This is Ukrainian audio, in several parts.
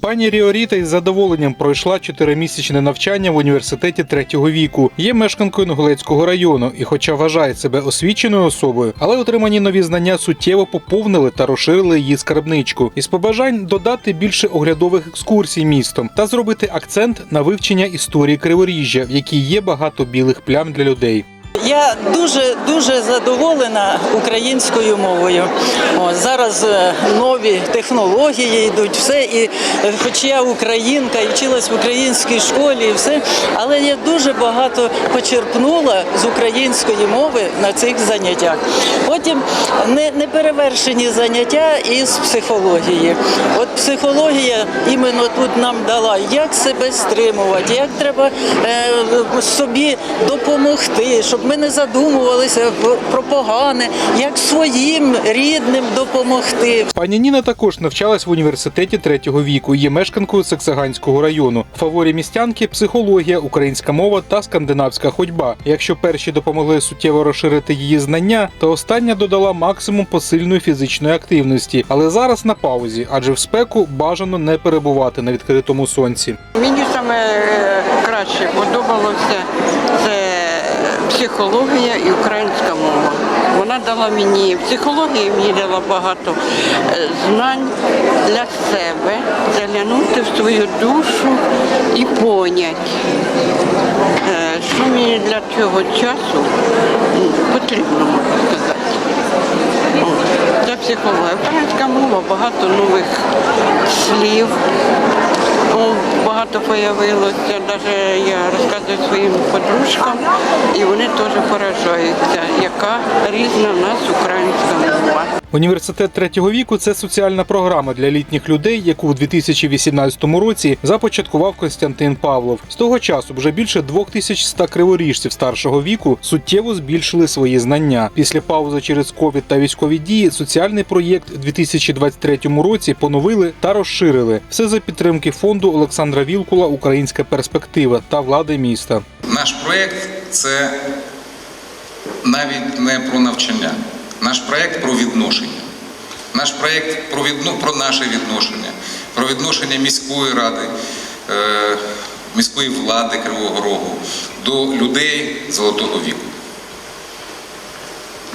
Пані Ріоріта із задоволенням пройшла чотиримісячне навчання в університеті третього віку. Є мешканкою Інгулецького району і, хоча вважає себе освіченою особою, але отримані нові знання суттєво поповнили та розширили її скарбничку. Із побажань додати більше оглядових екскурсій містом та зробити акцент на вивчення історії Криворіжжя, в якій є багато білих плям для людей. Я дуже дуже задоволена українською мовою. О, зараз е, нові технології йдуть, все. І е, хоч я українка і вчилась в українській школі, і все, але я дуже багато почерпнула з української мови на цих заняттях. Потім не, неперевершені заняття із психології. От психологія іменно тут нам дала, як себе стримувати, як треба е, собі допомогти, щоб ми не задумувалися про погане, як своїм рідним допомогти. Пані Ніна також навчалась в університеті третього віку. Є мешканкою Саксаганського району. В фаворі містянки психологія, українська мова та скандинавська ходьба. Якщо перші допомогли суттєво розширити її знання, то остання додала максимум посильної фізичної активності, але зараз на паузі, адже в спеку бажано не перебувати на відкритому сонці. Мені саме е, краще подобалося психологія і українська мова. Вона дала мені психологія мені дала багато е, знань для себе, заглянути в свою душу і понять, е, що мені для цього часу потрібно, можна сказати. Це психологія. Українська мова, багато нових слів. О, Багато появилося, навіть я розказую своїм подружкам, і вони теж поражаються, яка різна в нас українська. Університет третього віку це соціальна програма для літніх людей, яку у 2018 році започаткував Костянтин Павлов. З того часу вже більше 2100 криворіжців старшого віку суттєво збільшили свої знання. Після паузи через ковід та військові дії соціальний проєкт у 2023 році поновили та розширили. Все за підтримки фонду Олександра Вілкула Українська перспектива та влади міста. Наш проєкт це навіть не про навчання. Наш проєкт про відношення. Наш проєкт про, відно, про наше відношення, про відношення міської ради, е, міської влади Кривого Рогу до людей Золотого віку.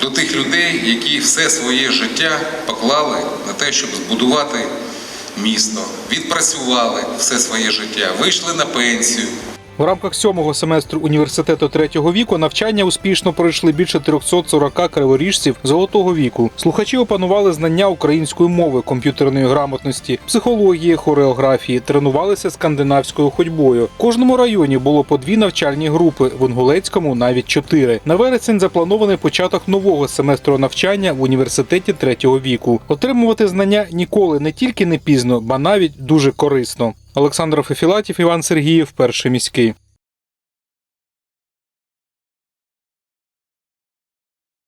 До тих людей, які все своє життя поклали на те, щоб збудувати місто, відпрацювали все своє життя, вийшли на пенсію. В рамках сьомого семестру університету третього віку навчання успішно пройшли більше 340 криворіжців золотого віку. Слухачі опанували знання української мови, комп'ютерної грамотності, психології, хореографії, тренувалися скандинавською ходьбою. В кожному районі було по дві навчальні групи, в Інгулецькому навіть чотири. На вересень запланований початок нового семестру навчання в університеті третього віку. Отримувати знання ніколи не тільки не пізно, ба навіть дуже корисно. Олександр Фефілатів, Іван Сергіїв, перший міський.